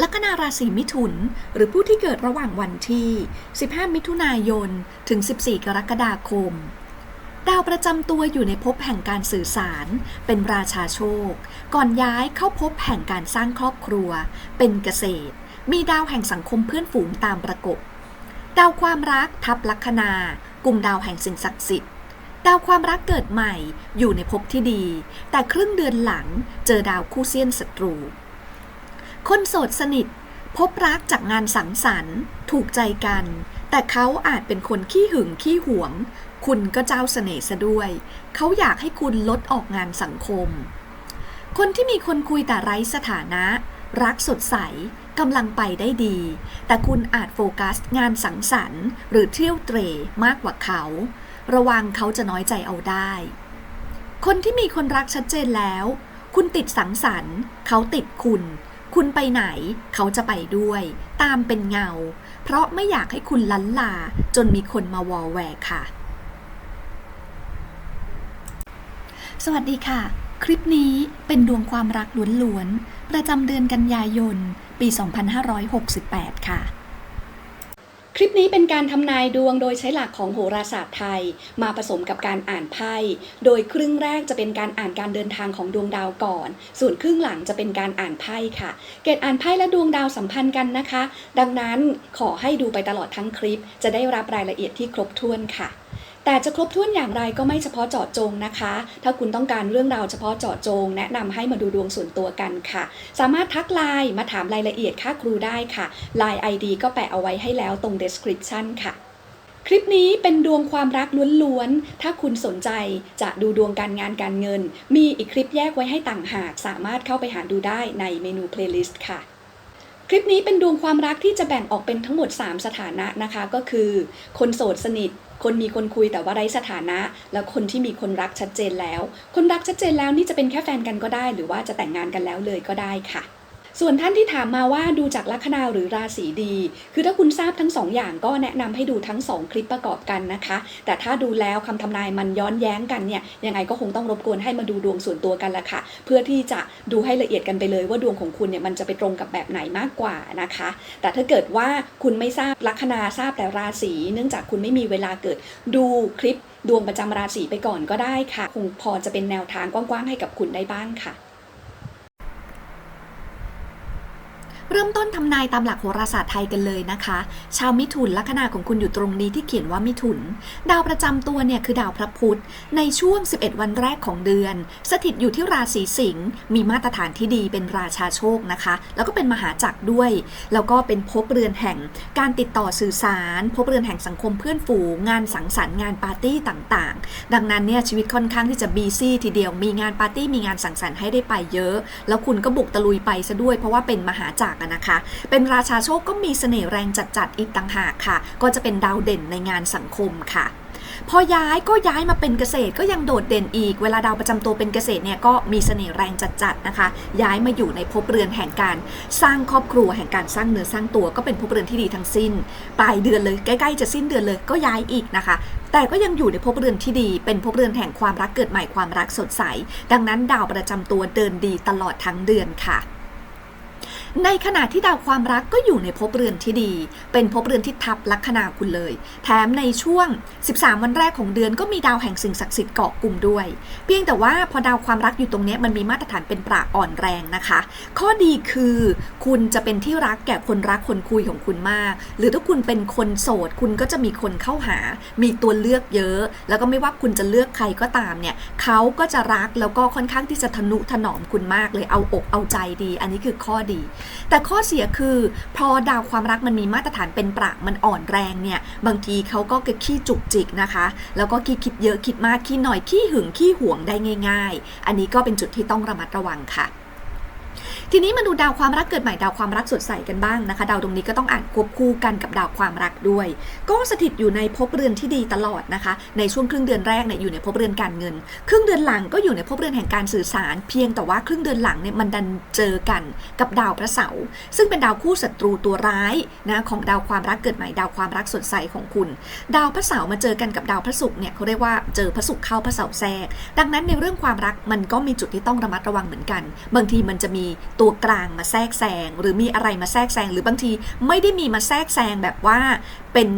ลัคนาราศีมิถุน หรือผู้ที่เกิดระหว่างวันที่ 15 มิถุนายน ถึง 14 กรกฎาคม ดาวประจำตัวอยู่ในภพแห่งการสื่อสาร เป็นราชาโชค ก่อนย้ายเข้าภพแห่งการสร้างครอบครัว เป็นเกษตร มีดาวแห่งสังคมเพื่อนฝูงตามประกบ ดาวความรักทับลัคนา กลุ่มดาวแห่งสิ่งศักดิ์สิทธิ์ดาวความรักเกิดใหม่อยู่ในภพที่ดี แต่ครึ่งเดือนหลังเจอดาวคู่เซียนศัตรู คนโสดสนิท พบรักจากงานสังสรรค์ ถูกใจกัน แต่เขาอาจเป็นคนขี้หึงขี้หวง คุณก็เจ้าเสน่ห์ซะด้วย เขาอยากให้คุณลดออกงานสังคม คนที่มีคนคุยแต่ไร้สถานะ รักสดใสกำลังไปได้ดี แต่คุณอาจโฟกัสงานสังสรรค์ หรือเที่ยวเตรมากกว่าเขา ระวังเขาจะน้อยใจเอาได้ คนที่มีคนรักชัดเจนแล้ว คุณติดสังสรรค์ เขาติดคุณ คุณไปไหนเขาจะไปด้วย ตามเป็นเงา เพราะไม่อยากให้คุณลันลาจนมีคนมาวอแวร์ค่ะ สวัสดีค่ะ คลิปนี้เป็นดวงความรักล้วนๆ ประจำเดือนกันยายน ปี 2568 ค่ะ คลิปนี้เป็นการทำนายดวงโดยใช้หลักของโหราศาสตร์ไทย มาผสมกับการอ่านไพ่ โดยครึ่งแรกจะเป็นการอ่านการเดินทางของดวงดาวก่อน ส่วนครึ่งหลังจะเป็นการอ่านไพ่ค่ะ เกตอ่านไพ่และดวงดาวสัมพันธ์กันนะคะ ดังนั้นขอให้ดูไปตลอดทั้งคลิป จะได้รับรายละเอียดที่ครบถ้วนค่ะ แต่จะครบถ้วนอย่างไรก็ไม่เฉพาะเจาะจงนะคะ ถ้าคุณต้องการเรื่องราวเฉพาะเจาะจง แนะนำให้มาดูดวงส่วนตัวกันค่ะ สามารถทักไลน์มาถามรายละเอียดค่าครูได้ค่ะ Line ID ก็แปะเอาไว้ให้แล้วตรง description ค่ะคลิปนี้เป็นดวงความรักล้วนๆ ถ้าคุณสนใจจะดูดวงการงานการเงิน มีอีกคลิปแยกไว้ให้ต่างหาก สามารถเข้าไปหาดูได้ในเมนู playlist ค่ะ คลิปนี้เป็นดวงความรักที่จะแบ่งออกเป็นทั้งหมด 3 สถานะนะคะ ก็คือ คนโสดสนิท คนมีคนคุยแต่ว่าไร้สถานะ แล้วคนที่มีคนรักชัดเจนแล้ว คนรักชัดเจนแล้วนี่จะเป็นแค่แฟนกันก็ได้ หรือว่าจะแต่งงานกันแล้วเลยก็ได้ค่ะ ส่วนท่านที่ถามมาว่าดูจากลัคนาหรือราศีดี คือถ้าคุณทราบทั้งสองอย่างก็แนะนำให้ดูทั้งสองคลิปประกอบกันนะคะ แต่ถ้าดูแล้วคำทำนายมันย้อนแย้งกันเนี่ยยังไงก็คงต้องรบกวนให้มาดูดวงส่วนตัวกันละค่ะ เพื่อที่จะดูให้ละเอียดกันไปเลยว่าดวงของคุณเนี่ยมันจะไปตรงกับแบบไหนมากกว่านะคะ แต่ถ้าเกิดว่าคุณไม่ทราบลัคนาทราบแต่ราศีเนื่องจากคุณไม่มีเวลาเกิดดูคลิปดวงประจำราศีไปก่อนก็ได้ค่ะ คงพอจะเป็นแนวทางกว้างๆให้กับคุณได้บ้างค่ะ เริ่มต้นทำนายตามหลักโหราศาสตร์ไทยกันเลยนะคะ ชาวมิถุนลัคนาของคุณอยู่ตรงนี้ที่เขียนว่ามิถุน ดาวประจำตัวเนี่ยคือดาวพระพุธ ในช่วง 11 วันแรกของเดือน สถิตอยู่ที่ราศีสิงห์มีมาตรฐานที่ดีเป็นราชาโชคนะคะ แล้วก็เป็นมหาจักรด้วย แล้วก็เป็นภพเรือนแห่งการติดต่อสื่อสารภพเรือนแห่งสังคมเพื่อนฝูงงานสังสรรค์งานปาร์ตี้ต่างๆ ดังนั้นเนี่ยชีวิตค่อนข้างที่จะบีซี่ทีเดียวมีงานปาร์ตี้มีงานสังสรรค์ให้ได้ไปเยอะ แล้วคุณก็บุกตะลุยไปซะด้วยเพราะว่าเป็นมหาจักรอะนะคะ เป็นราชาโชคก็มีเสน่ห์แรงจัดๆอีกต่างหากค่ะ ก็จะเป็นดาวเด่นในงานสังคมค่ะพอย้ายก็ย้ายมาเป็นเกษตรก็ยังโดดเด่นอีก เวลาดาวประจำตัวเป็นเกษตรเนี่ยก็มีเสน่ห์แรงจัดๆนะคะ ย้ายมาอยู่ในภพเรือนแห่งการสร้างครอบครัวแห่งการสร้างเนื้อสร้างตัวก็เป็นภพเรือนที่ดีทั้งสิ้น ปลายเดือนเลยใกล้ๆจะสิ้นเดือนเลยก็ย้ายอีกนะคะ แต่ก็ยังอยู่ในภพเรือนที่ดี เป็นภพเรือนแห่งความรักเกิดใหม่ความรักสดใส ดังนั้นดาวประจำตัวเดินดีตลอดทั้งเดือนค่ะ ในขณะที่ดาวความรักก็อยู่ในภพเรือนที่ดี เป็นภพเรือนที่ทับลัคนาคุณเลย แถมในช่วง 13 วันแรกของเดือนก็มีดาวแห่งสิ่งศักดิ์สิทธิ์เกาะกลุ่มด้วย เพียงแต่ว่าพอดาวความรักอยู่ตรงนี้มันมีมาตรฐานเป็นประอ่อนแรงนะคะ ข้อดีคือคุณจะเป็นที่รักแก่คนรักคนคุยของคุณมาก หรือถ้าคุณเป็นคนโสดคุณก็จะมีคนเข้าหา มีตัวเลือกเยอะ แล้วก็ไม่ว่าคุณจะเลือกใครก็ตามเนี่ยเขาก็จะรักแล้วก็ค่อนข้างที่จะทนุถนอมคุณมากเลยเอาอกเอาใจดี อันนี้คือข้อดีแต่ข้อเสียคือ พอดาวความรักมันมีมาตรฐานเป็นประมันอ่อนแรงเนี่ย บางทีเขาก็ขี้จุกจิกนะคะ แล้วก็ขี้คิดเยอะคิดมากขี้หน่อยขี้หึงขี้หวงได้ง่าย ๆ อันนี้ก็เป็นจุดที่ต้องระมัดระวังค่ะ ทีนี้มาดูดาวความรักเกิดใหม่ดาวความรักสดใสกันบ้างนะคะ ดาวตรงนี้ก็ต้องอ่านควบคู่กันกับดาวความรักด้วย ก็สถิตอยู่ในภพเรือนที่ดีตลอดนะคะ ในช่วงครึ่งเดือนแรกเนี่ยอยู่ในภพเรือนการเงิน ครึ่งเดือนหลังก็อยู่ในภพเรือนแห่งการสื่อสาร เพียงแต่ว่าครึ่งเดือนหลังเนี่ยมันดันเจอกันกับดาวพระเสาร์ซึ่งเป็นดาวคู่ศัตรูตัวร้ายนะของดาวความรักเกิดใหม่ดาวความรักสดใสของคุณ ดาวพระเสาร์มาเจอกันกับดาวพระศุกร์เนี่ยเขาเรียกว่าเจอพระศุกร์เข้าพระเสาร์แทรก ดังนั้นในเรื่องความรักมันก็มีจุดที่ต้องระมัดระวังเหมือนกัน บางทีมันจะมีตัวกลางมาแทรกแซงหรือมีอะไรมาแทรกแซงหรือบางทีไม่ได้มีมาแทรกแซงแบบว่าเป็น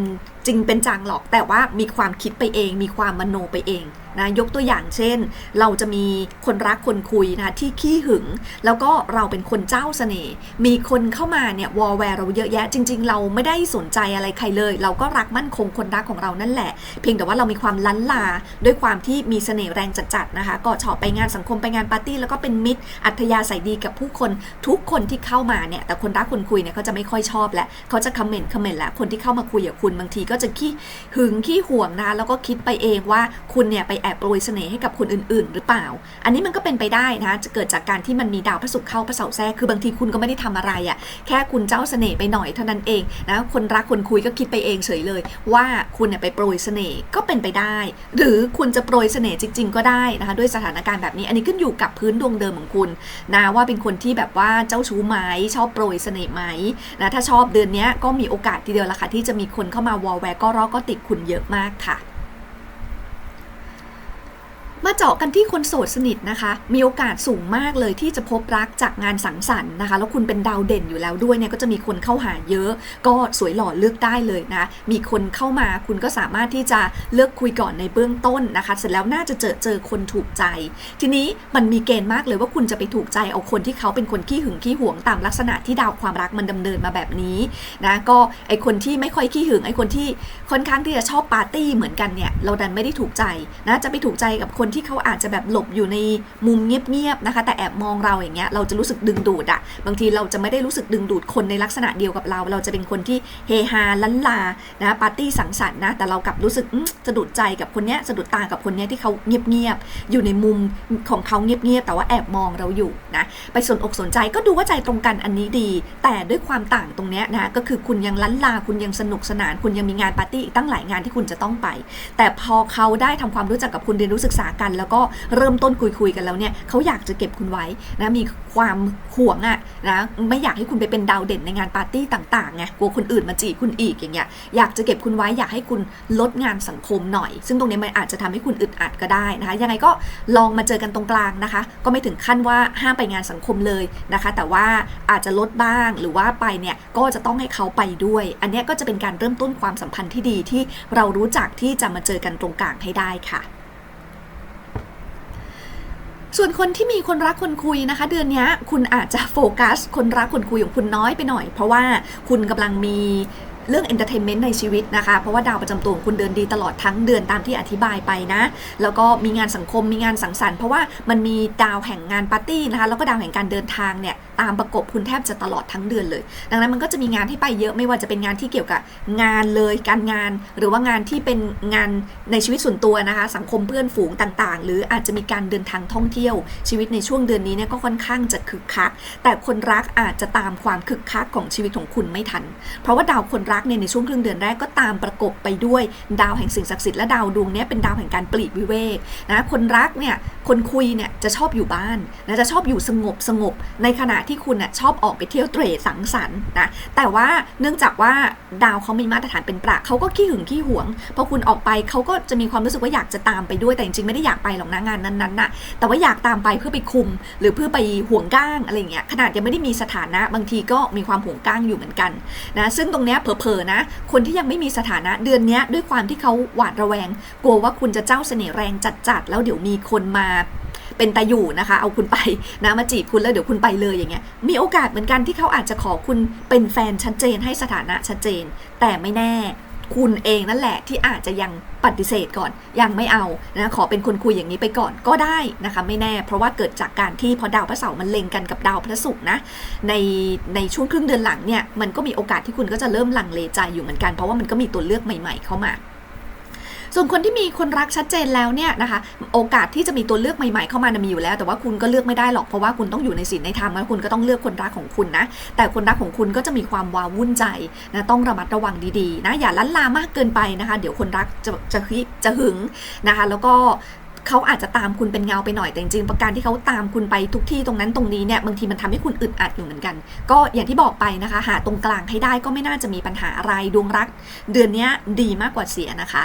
จริงเป็นจังหรอกแต่ว่ามีความคิดไปเอง มีความมโนไปเอง นะยกตัวอย่างเช่น เราจะมีคนรักคนคุยนะที่ขี้หึง แล้วก็เราเป็นคนเจ้าเสน่ห์มีคนเข้ามาเนี่ยวอลแวร์เราเยอะแยะ จริง ๆ เราไม่ได้สนใจอะไรใครเลย เราก็รักมั่นคงคนรักของเรานั่นแหละ เพียงแต่ว่าเรามีความลั้นลาด้วยความที่มีเสน่ห์แรงจัดๆนะคะ ก็ชอบไปงานสังคมไปงานปาร์ตี้แล้วก็เป็นมิตร อัธยาศัยดีกับผู้คนทุกคนที่เข้ามาเนี่ยแต่คนรักคนคุยเนี่ยเขาจะไม่ค่อยชอบและเขาจะคอมเมนต์คอมเมนต์แหละคนที่เข้ามาคุยกับคุณบางทีก็จะขี้หึงขี้ห่วงนะแล้วก็คิดไปเองว่าคุณเนี่ยไปแอบโปรยเสน่ห์ให้กับคนอื่น ๆ หรือเปล่า อันนี้มันก็เป็นไปได้นะ จะเกิดจากการที่มันมีดาวพระศุกร์เข้าพระเสาร์แทรกคือบางทีคุณก็ไม่ได้ทำอะไรอะ่ะแค่คุณเจ้าเสน่ห์ไปหน่อยเท่านั้นเองนะคนรักคนคุยก็คิดไปเองเฉยเลย ว่าคุณเนี่ยไปโปรยเสน่ห์ก็เป็นไปได้ หรือคุณจะโปรยเสน่ห์จริง ๆ ก็ได้นะคะด้วยสถานการณ์แบบนี้อันนี้ขึ้นอยู่กับพื้นดวงเดิมของคุณนะว่าเป็นคนที่แบบว่าเจ้าชู้ไหมชอบโปรยเสน่ห์ไหมนะถ้าชอบเดือนนี้ก็มีโอกาสทีเดียวละค่ะที่จะมีคนเข้ามาวอลแวร์ก็รอก็ติดคุณเยอะมากค่ะ มาเจาะกันที่คนโสดสนิทนะคะ มีโอกาสสูงมากเลยที่จะพบรักจากงานสังสรรค์นะคะ แล้วคุณเป็นดาวเด่นอยู่แล้วด้วยเนี่ยก็จะมีคนเข้าหาเยอะ ก็สวยหล่อเลือกได้เลยนะ มีคนเข้ามาคุณก็สามารถที่จะเลือกคุยก่อนในเบื้องต้นนะคะ เสร็จแล้วน่าจะเจอเจอคนถูกใจ ทีนี้มันมีเกณฑ์มากเลยว่าคุณจะไปถูกใจเอาคนที่เขาเป็นคนขี้หึงขี้หวงตามลักษณะที่ดาวความรักมันดำเนินมาแบบนี้นะก็ไอคนที่ไม่ค่อยขี้หึงไอคนที่ค่อนข้างที่จะชอบปาร์ตี้เหมือนกันเนี่ยเราดันไม่ได้ถูกใจนะจะไปถูกใจกับคนที่เขาอาจจะแบบหลบอยู่ในมุมเงียบๆนะคะ แต่แอบมองเราอย่างเงี้ยเราจะรู้สึกดึงดูดอะบางทีเราจะไม่ได้รู้สึกดึงดูดคนในลักษณะเดียวกับเรา เราจะเป็นคนที่เฮฮาลันลานะปาร์ตี้สังสรรค์นะแต่เรากลับรู้สึกอื้อสะดุดใจกับคนเนี้ยสะดุดตากับคนเนี้ยที่เขาเงียบๆอยู่ในมุมของเขาเงียบๆแต่ว่าแอบมองเราอยู่นะไปสนอกสนใจก็ดูว่าใจตรงกันอันนี้ดี แต่ด้วยความต่างตรงเนี้ยนะก็คือคุณยังลันลาคุณยังสนุกสนาน คุณยังมีงานปาร์ตี้อีกตั้งหลายงานที่คุณจะต้องไป แต่พอเขาได้ทำความรู้จักกับคุณเรียนรู้ศึกษากัน แล้วก็เริ่มต้นคุยคุยๆกันแล้วเนี่ยเขาอยากจะเก็บคุณไว้นะมีความห่วงอะนะไม่อยากให้คุณไปเป็นดาวเด่นในงานปาร์ตี้ต่างๆไงกลัวคนอื่นมาจีบคุณอีกอย่างเงี้ยอยากจะเก็บคุณไว้อยากให้คุณลดงานสังคมหน่อย ซึ่งตรงนี้มันอาจจะทำให้คุณอึดอัดก็ได้นะคะ ยังไงก็ลองมาเจอกันตรงกลางนะคะ ก็ไม่ถึงขั้นว่าห้ามไปงานสังคมเลยนะคะ แต่ว่าอาจจะลดบ้างหรือว่าไปเนี่ยก็จะต้องให้เขาไปด้วย อันนี้ก็จะเป็นการเริ่มต้นความสัมพันธ์ที่ดีที่เรารู้จักที่จะมาเจอกันตรงกลางให้ได้ค่ะ ส่วนคนที่มีคนรักคนคุยนะคะ เดือนนี้คุณอาจจะโฟกัส คนรักคนคุยของคุณน้อยไปหน่อย เพราะว่าคุณกำลังมีเรื่องเอนเตอร์เทนเมนต์ในชีวิตนะคะ เพราะว่าดาวประจำตัวของคุณเดินดีตลอดทั้งเดือนตามที่อธิบายไปนะ แล้วก็มีงานสังคมมีงานสังสรรค์เพราะว่ามันมีดาวแห่งงานปาร์ตี้นะคะ แล้วก็ดาวแห่งการเดินทางเนี่ย ตามประกบคุณแทบจะตลอดทั้งเดือนเลย ดังนั้นมันก็จะมีงานให้ไปเยอะไม่ว่าจะเป็นงานที่เกี่ยวกับงานเลยการงาน หรือว่างานที่เป็นงานในชีวิตส่วนตัวนะคะ สังคมเพื่อนฝูงต่างๆ หรืออาจจะมีการเดินทางท่องเที่ยว ชีวิตในช่วงเดือนนี้เนี่ยก็ค่อนข้างจะคึกคัก แต่คนรักอาจจะตามความคึกคักของชีวิตของคุณไม่ทัน เพราะว่าดาวคนรักเนี่ยในช่วงครึ่งเดือนแรกก็ตามประกบไปด้วย ดาวแห่งสิ่งศักดิ์สิทธิ์และดาวดวงนี้เป็นดาวแห่งการปลีกวิเวกนะคนรักเนี่ยคนคุยเนี่ยจะชอบอยู่บ้านนะจะชอบอยู่สงบสงบในขณะที่คุณนะชอบออกไปเที่ยวเตร่สังสรรค์นะแต่ว่าเนื่องจากว่าดาวเขามีมาตรฐานเป็นประเขาก็ขี้หึงขี้หวงพอคุณออกไปเขาก็จะมีความรู้สึกว่าอยากจะตามไปด้วยแต่จริงๆไม่ได้อยากไปหรอกนะงานนั้นๆน่ะแต่ว่าอยากตามไปเพื่อไปคุม หรือเพื่อไปห่วงก้างอะไรอย่างเงี้ยขนาดยังไม่ได้มีสถานะบางทีก็มีความห่วงก้างอยู่เหมือนกันนะซึ่งตรงเนี้ยเผลอๆนะ คนที่ยังไม่มีสถานะเดือนเนี้ยด้วยความที่เขาหวาดระแวง กลัวว่าคุณจะเจ้าเสน่ห์แรงจัดๆแล้วเดี๋ยวมีคนมา เป็นตาอยู่นะคะ เอาคุณไปนะมาจีบคุณแล้วเดี๋ยวคุณไปเลยอย่างเงี้ยมีโอกาสเหมือนกันที่เขาอาจจะขอคุณเป็นแฟนชัดเจนให้สถานะชัดเจน แต่ไม่แน่คุณเองนั่นแหละที่อาจจะยังปฏิเสธก่อน ยังไม่เอานะขอเป็นคนคุยอย่างนี้ไปก่อนก็ได้นะคะไม่แน่ เพราะว่าเกิดจากการที่พอดาวพระเสาร์มันเล็งกันกับดาวพระศุกร์นะในในช่วงครึ่งเดือนหลังเนี่ยมันก็มีโอกาสที่คุณก็จะเริ่มลังเลใจอยู่เหมือนกันเพราะว่ามันก็มีตัวเลือกใหม่ ๆ เข้ามา ส่วนคนที่มีคนรักชัดเจนแล้วเนี่ยนะคะ โอกาสที่จะมีตัวเลือกใหม่ๆเข้ามานะมีอยู่แล้ว แต่ว่าคุณก็เลือกไม่ได้หรอกเพราะว่าคุณต้องอยู่ในศีลในธรรมแล้วคุณก็ต้องเลือกคนรักของคุณนะแต่คนรักของคุณก็จะมีความวาวุ่นใจนะต้องระมัดระวังดีๆนะอย่าลั้นลามากเกินไปนะคะ เดี๋ยวคนรักจะจะคิจะหึงนะคะแล้วก็เขาอาจจะตามคุณเป็นเงาไปหน่อยแต่จริงๆประการที่เขาตามคุณไปทุกที่ตรงนั้นตรงนี้เนี่ยบางทีมันทำให้คุณอึดอัดอยู่เหมือนกัน ก็อย่างที่บอกไปนะคะ หาตรงกลางให้ได้ก็ไม่น่าจะมีปัญหาอะไรดวงรัก เดือนนี้ดีมากกว่าเสียนะคะ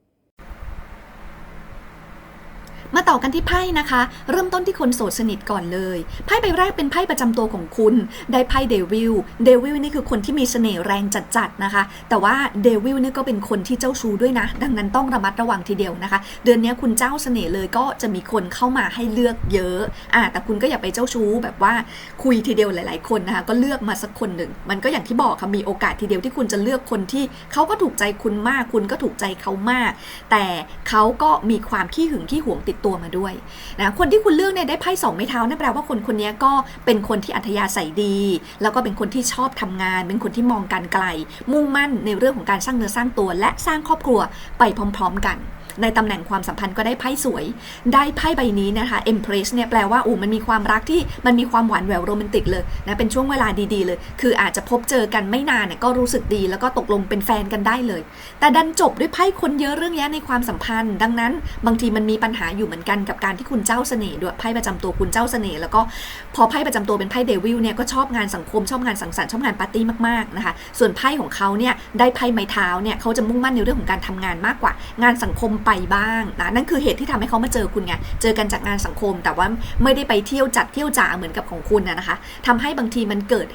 มาต่อกันที่ไพ่นะคะ เริ่มต้นที่คนโสดสนิทก่อนเลยไพ่ใบแรกเป็นไพ่ประจำตัวของคุณ ได้ไพ่เดวิลเดวิลนี่คือคนที่มีเสน่ห์แรงจัดๆนะคะ แต่ว่าเดวิลนี่ก็เป็นคนที่เจ้าชู้ด้วยนะ ดังนั้นต้องระมัดระวังทีเดียวนะคะ เดือนนี้คุณเจ้าเสน่ห์เลยก็จะมีคนเข้ามาให้เลือกเยอะอ่าแต่คุณก็อย่าไปเจ้าชู้แบบว่าคุยทีเดียวหลาย ๆ คนนะคะ ก็เลือกมาสักคนหนึ่ง มันก็อย่างที่บอกค่ะมีโอกาสทีเดียวที่คุณจะเลือกคนที่เขาก็ถูกใจคุณมาก คุณก็ถูกใจเขามาก แต่เขาก็มีความขี้หึงขี้หวงติดตัวมาด้วยนะคนที่คุณเลือกเนี่ยได้ไพ่สองไม้เท้านั่นแปลว่าคนคนนี้ก็เป็นคนที่อัธยาศัยดี แล้วก็เป็นคนที่ชอบทำงาน เป็นคนที่มองการไกล มุ่งมั่นในเรื่องของการสร้างเนื้อสร้างตัว และสร้างครอบครัวไปพร้อม ๆ กัน ในตำแหน่งความสัมพันธ์ก็ได้ไพ่สวย ได้ไพ่ใบนี้นะคะ Empress เนี่ยแปลว่าอูมันมีความรักที่มันมีความหวานแหววโรแมนติกเลยนะเป็นช่วงเวลาดีๆเลย คืออาจจะพบเจอกันไม่นานเนี่ยก็รู้สึกดีแล้วก็ตกลงเป็นแฟนกันได้เลย แต่ดันจบด้วยไพ่คนเยอะเรื่องแยะในความสัมพันธ์ ดังนั้นบางทีมันมีปัญหาอยู่เหมือนกันกับการที่คุณเจ้าเสน่ห์ด้วยไพ่ประจำตัวคุณเจ้าเสน่ห์แล้วก็พอไพ่ประจำตัวเป็นไพ่เดวิลเนี่ยก็ชอบงานสังคมชอบงานสังสรรค์ชอบงานปาร์ตี้มากๆนะคะส่วนไพ่ของเขาเนี่ยได้ไพ่ไม้เท้าเนี่ยเขาจะมุ่งมั่นในเรื่องของการทำงานมากกว่า งานสังคมไปบ้างนะนั่นคือเหตุที่ทำให้เขามาเจอคุณไงเจอกันจากงานสังคม แต่ว่าไม่ได้ไปเที่ยวจัดเที่ยวจ๋าเหมือนกับของคุณนะคะทำให้บางทีมันเกิด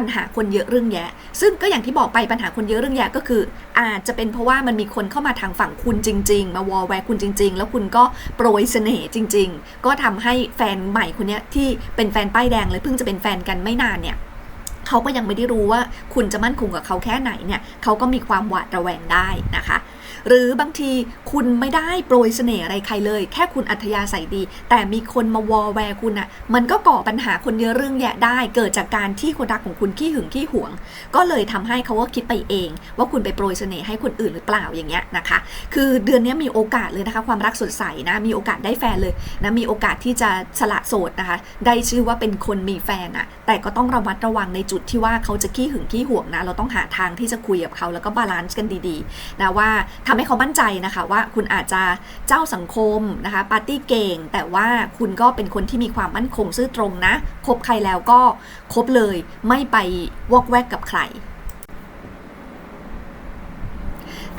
ปัญหาคนเยอะเรื่องแยะ ซึ่งก็อย่างที่บอกไปปัญหาคนเยอะเรื่องแยะก็คือ อาจจะเป็นเพราะว่ามันมีคนเข้ามาทางฝั่งคุณจริง ๆ มาวอลแวร์คุณจริง ๆ แล้วคุณก็โปรยเสน่ห์จริง ๆ ก็ทำให้แฟนใหม่คนนี้ที่เป็นแฟนป้ายแดงเลยเพิ่งจะเป็นแฟนกันไม่นานเนี่ยเขาก็ยังไม่ได้รู้ว่าคุณจะมั่นคงกับเขาแค่ไหนเนี่ยเขาก็มีความหวาดระแวงได้นะคะ หรือบางทีคุณไม่ได้โปรยเสน่ห์อะไรใครเลย แค่คุณอัธยาศัยดี แต่มีคนมาวอลแวร์คุณอะ่ะมันก็ก่อปัญหาคนเยอะเรื่องแยะได้ เกิดจากการที่คนรักของคุณขี้หึงขี้หวง ก็เลยทำให้เขาก็คิดไปเอง ว่าคุณไปโปรยเสน่ห์ให้คนอื่นหรือเปล่าอย่างเงี้ยนะคะ คือเดือนนี้มีโอกาสเลยนะคะ ความรักสดใสนะมีโอกาสได้แฟนเลยนะมีโอกาสที่จะสละโสดนะคะ ได้ชื่อว่าเป็นคนมีแฟนอะแต่ก็ต้องระมัดระวังในจุดที่ว่าเขาจะขี้หึงขี้หวงนะเราต้องหาทางที่จะคุยกับเขาแล้วก็บาลานซ์กันดีๆนะว่าทำให้เขามั่นใจนะคะว่าคุณอาจจะเจ้าสังคมนะคะปาร์ตี้เก่ง แต่ว่าคุณก็เป็นคนที่มีความมั่นคงซื่อตรงนะคบใครแล้วก็คบเลยไม่ไปวอกแวกกับใคร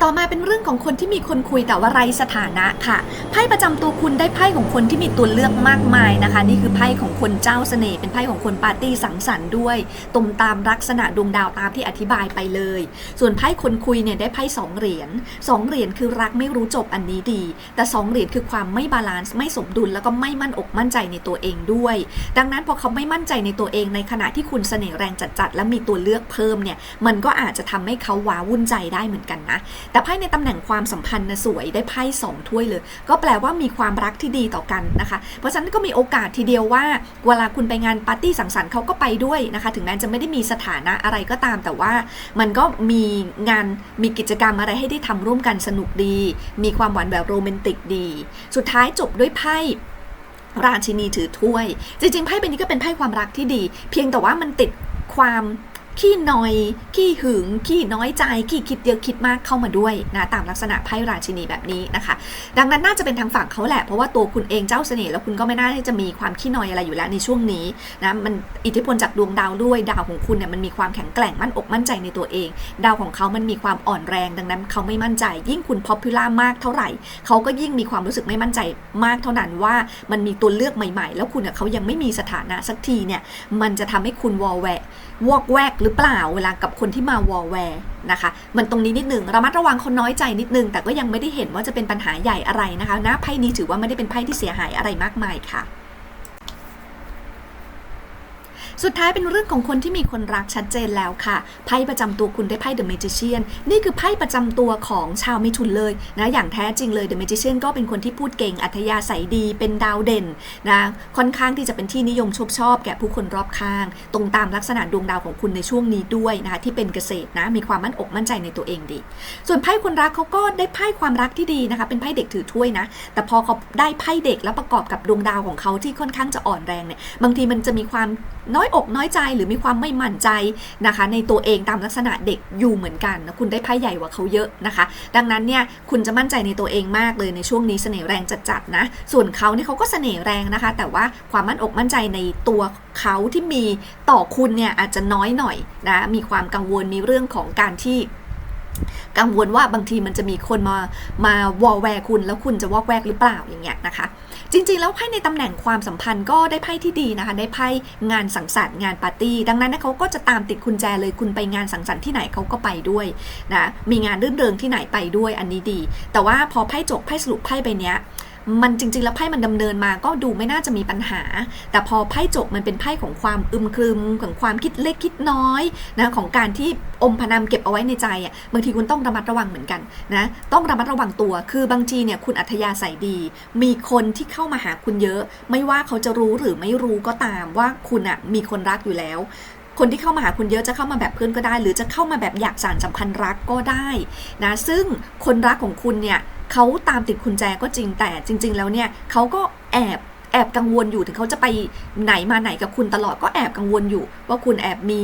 ต่อมาเป็นเรื่องของคนที่มีคนคุยแต่ว่าไรสถานะค่ะไพ่ประจำตัวคุณได้ไพ่ของคนที่มีตัวเลือกมากมายนะคะ นี่คือไพ่ของคนเจ้าเสน่ห์เป็นไพ่ของคนปาร์ตี้สังสรรค์ด้วยตรงตามลักษณะดวงดาวตามที่อธิบายไปเลย ส่วนไพ่คนคุยเนี่ยได้ไพ่สองเหรียญสองเหรียญคือรักไม่รู้จบอันนี้ดี แต่สองเหรียญคือความไม่บาลานซ์ไม่สมดุลแล้วก็ไม่มั่นอกมั่นใจในตัวเองด้วย ดังนั้นพอเขาไม่มั่นใจในตัวเองในขณะที่คุณเสน่ห์แรงจัดๆและมีตัวเลือกเพิ่มเนี่ยมันก็อาจจะทำให้เขาว้าวุ่นใจได้เหมือนกันนะแต่ไพ่ในตำแหน่งความสัมพันธ์นะสวยได้ไพ่สองถ้วยเลย ก็แปลว่ามีความรักที่ดีต่อกันนะคะ เพราะฉะนั้นก็มีโอกาสทีเดียวว่า เวลาคุณไปงานปาร์ตี้สังสรรค์เขาก็ไปด้วยนะคะ ถึงแม้จะไม่ได้มีสถานะอะไรก็ตาม แต่ว่ามันก็มีงานมีกิจกรรมอะไรให้ได้ทำร่วมกันสนุกดี มีความหวานแบบโรแมนติกดี สุดท้ายจบด้วยไพ่ราชินีถือถ้วย จริงๆไพ่ใบนี้ก็เป็นไพ่ความรักที่ดี เพียงแต่ว่ามันติดความ ขี้นอย ขี้หึง ขี้น้อยใจ ขี้คิดเยอะคิดมากเข้ามาด้วยนะตามลักษณะไพ่ราชินีแบบนี้นะคะ ดังนั้นน่าจะเป็นทางฝั่งเขาแหละ เพราะว่าตัวคุณเองเจ้าเสน่ห์แล้วคุณก็ไม่น่าที่จะมีความขี้นอยอะไรอยู่แล้วในช่วงนี้นะมันอิทธิพลจากดวงดาวด้วยดาวของคุณเนี่ยมันมีความแข็งแกร่งมั่นอกมั่นใจในตัวเอง ดาวของเขามันมีความอ่อนแรง ดังนั้นเขาไม่มั่นใจ ยิ่งคุณพ o p u l a r มากเท่าไหร่เขาก็ยิ่งมีความรู้สึกไม่มั่นใจมากเท่านั้นว่ามันมีตัวเลือกใหม่ ๆ แล้วคุณกับเขายังไม่มีสถานะสักทีเนี่ยมันจะทำให้คุณวอลแวร์วอกแวกหรือเปล่าเวลากับคนที่มาวอลแวร์นะคะมันตรงนี้นิดนึงระมัดระวังคนน้อยใจนิดนึง แต่ก็ยังไม่ได้เห็นว่าจะเป็นปัญหาใหญ่อะไรนะคะนะไพ่นี้ถือว่าไม่ได้เป็นไพ่ที่เสียหายอะไรมากมายค่ะ สุดท้ายเป็นเรื่องของคนที่มีคนรักชัดเจนแล้วค่ะไพ่ประจำตัวคุณได้ไพ่ The Magician นี่คือไพ่ประจำตัวของชาวมิถุนเลยนะอย่างแท้จริงเลย The Magician ก็เป็นคนที่พูดเก่งอัธยาศัยดีเป็นดาวเด่นนะค่อนข้างที่จะเป็นที่นิยมชมชอบแก่ผู้คนรอบข้าง ตรงตามลักษณะดวงดาวของคุณในช่วงนี้ด้วยนะคะที่เป็นเกษตรนะมีความมั่นอกมั่นใจในตัวเองดี ส่วนไพ่คนรักเขาก็ได้ไพ่ความรักที่ดีนะคะ เป็นไพ่เด็กถือถ้วยนะ แต่พอเขาได้ไพ่เด็กแล้วประกอบกับดวงดาวของเขาที่ค่อนข้างจะอ่อนแรงเนี่ยบางทีมันจะมีความ น้อยอกน้อยใจหรือมีความไม่มั่นใจนะคะ ในตัวเองตามลักษณะเด็กอยู่เหมือนกันนะคุณได้ไพ่ใหญ่กว่าเขาเยอะนะคะ ดังนั้นเนี่ยคุณจะมั่นใจในตัวเองมากเลยในช่วงนี้เสน่ห์แรงจัดๆนะ ส่วนเขาเนี่ยเขาก็เสน่ห์แรงนะคะ แต่ว่าความมั่นอกมั่นใจในตัวเขาที่มีต่อคุณเนี่ยอาจจะน้อยหน่อยนะมีความกังวลมีเรื่องของการที่ กังวลว่าบางทีมันจะมีคนมามาวอลแวร์คุณ แล้วคุณจะวอกแวกหรือเปล่าอย่างเงี้ยนะคะ จริงๆ แล้วไพ่ในตำแหน่งความสัมพันธ์ก็ได้ไพ่ที่ดีนะคะ ได้ไพ่งานสังสรรค์งานปาร์ตี้ ดังนั้นเขาก็จะตามติดคุณแจเลยคุณไปงานสังสรรค์ที่ไหนเขาก็ไปด้วยนะมีงานรื่นเริงที่ไหนไปด้วยอันนี้ดี แต่ว่าพอไพ่จบไพ่สรุปไพ่ใบเนี้ย มันจริง ๆ แล้วไพ่มันดำเนินมาก็ดูไม่น่าจะมีปัญหา แต่พอไพ่จบมันเป็นไพ่ของความอึมครึมของความคิดเล็กคิดน้อยนะของการที่อมพนำเก็บเอาไว้ในใจอะบางทีคุณต้องระมัดระวังเหมือนกันนะต้องระมัดระวังตัว คือบางทีเนี่ยคุณอัธยาศัยดี มีคนที่เข้ามาหาคุณเยอะ ไม่ว่าเขาจะรู้หรือไม่รู้ก็ตามว่าคุณอะมีคนรักอยู่แล้ว คนที่เข้ามาหาคุณเยอะจะเข้ามาแบบเพื่อนก็ได้ หรือจะเข้ามาแบบอยากสานสัมพันธ์รักก็ได้นะซึ่งคนรักของคุณเนี่ยเขาตามติดคุณแจก็จริงแต่จริง ๆ แล้วเนี่ยเขาก็แอบแอบกังวลอยู่ถึงเขาจะไปไหนมาไหนกับคุณตลอดก็แอบกังวลอยู่ ว่าคุณแอบมี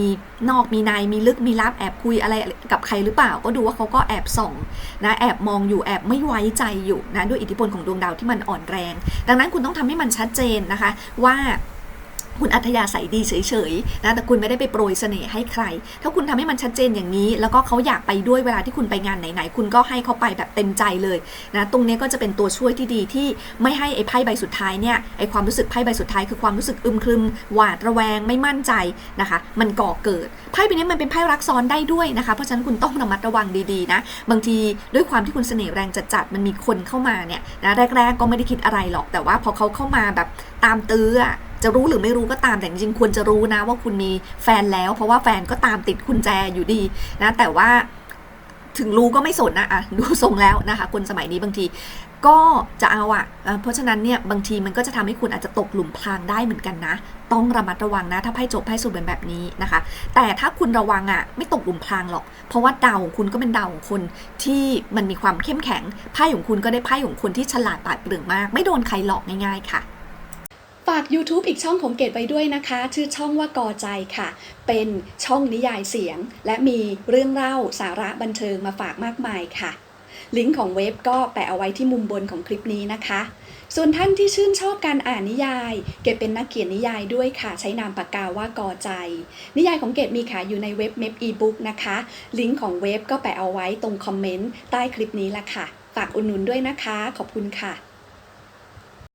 นอกมีในมีลึกมีลับแอบคุยอะไรกับใครหรือเปล่า ก็ดูว่าเขาก็แอบส่องนะแอบมองอยู่แอบไม่ไว้ใจอยู่นะด้วยอิทธิพลของดวงดาวที่มันอ่อนแรง ดังนั้นคุณต้องทำให้มันชัดเจนนะคะว่า คุณอัธยาศัยดีเฉยๆนะแต่คุณไม่ได้ไปโปรยเสน่ห์ให้ใคร ถ้าคุณทำให้มันชัดเจนอย่างนี้ แล้วก็เขาอยากไปด้วยเวลาที่คุณไปงานไหนๆ คุณก็ให้เขาไปแบบเต็มใจเลยนะตรงนี้ก็จะเป็นตัวช่วยที่ดีที่ไม่ให้ไอ้ไพ่ใบสุดท้ายเนี่ยไอ้ความรู้สึกไพ่ใบสุดท้ายคือความรู้สึกอึมครึม หวาดระแวงไม่มั่นใจนะคะ มันก่อเกิดไพ่ใบนี้มันเป็นไพ่รักซ้อนได้ด้วยนะคะเพราะฉะนั้นคุณต้องระมัดระวังดีๆนะบางทีด้วยความที่คุณเสน่ห์แรงจัดๆมันมีคนเข้ามาเนี่ยนะแรก ๆ ก็ไม่ได้คิดอะไรหรอกแต่ว่าพอเขาเข้ามาแบบตามตื้ออะ จะรู้หรือไม่รู้ก็ตามแต่จริงๆควรจะรู้นะว่าคุณมีแฟนแล้ว เพราะว่าแฟนก็ตามติดคุณแจอยู่ดีนะ แต่ว่าถึงรู้ก็ไม่สนนะอะดูทรงแล้วนะคะ คนสมัยนี้บางทีก็จะเอาอะ่ะ เพราะฉะนั้นเนี่ยบางทีมันก็จะทำให้คุณอาจจะตกหลุมพรางได้เหมือนกันนะ ต้องระมัดระวังนะ ถ้าไพ่จบไพ่สุดเป็นแบบนี้นะคะ แต่ถ้าคุณระวังอะไม่ตกหลุมพรางหรอก เพราะว่าดาวของคุณก็เป็นดาวของคนที่มันมีความเข้มแข็ง ไพ่ของคุณก็ได้ไพ่ของคนที่ฉลาดปาดเปรื่องมาก ไม่โดนใครหลอกง่ายๆค่ะ ฝาก YouTube อีกช่องของเกดไว้ด้วยนะคะ ชื่อช่องว่ากอใจค่ะ เป็นช่องนิยายเสียง และมีเรื่องเล่าสาระบันเทิงมาฝากมากมายค่ะ ลิงก์ของเว็บก็แปะเอาไว้ที่มุมบนของคลิปนี้นะคะ ส่วนท่านที่ชื่นชอบการอ่านนิยาย เกดเป็นนักเขียนนิยายด้วยค่ะ ใช้นามปากกาว่ากอใจ นิยายของเกดมีขายอยู่ในเว็บเมพอีบุ๊กนะคะ ลิงก์ของเว็บก็แปะเอาไว้ตรงคอมเมนต์ใต้คลิปนี้ละค่ะ ฝากอุดหนุนด้วยนะคะ ขอบคุณค่ะ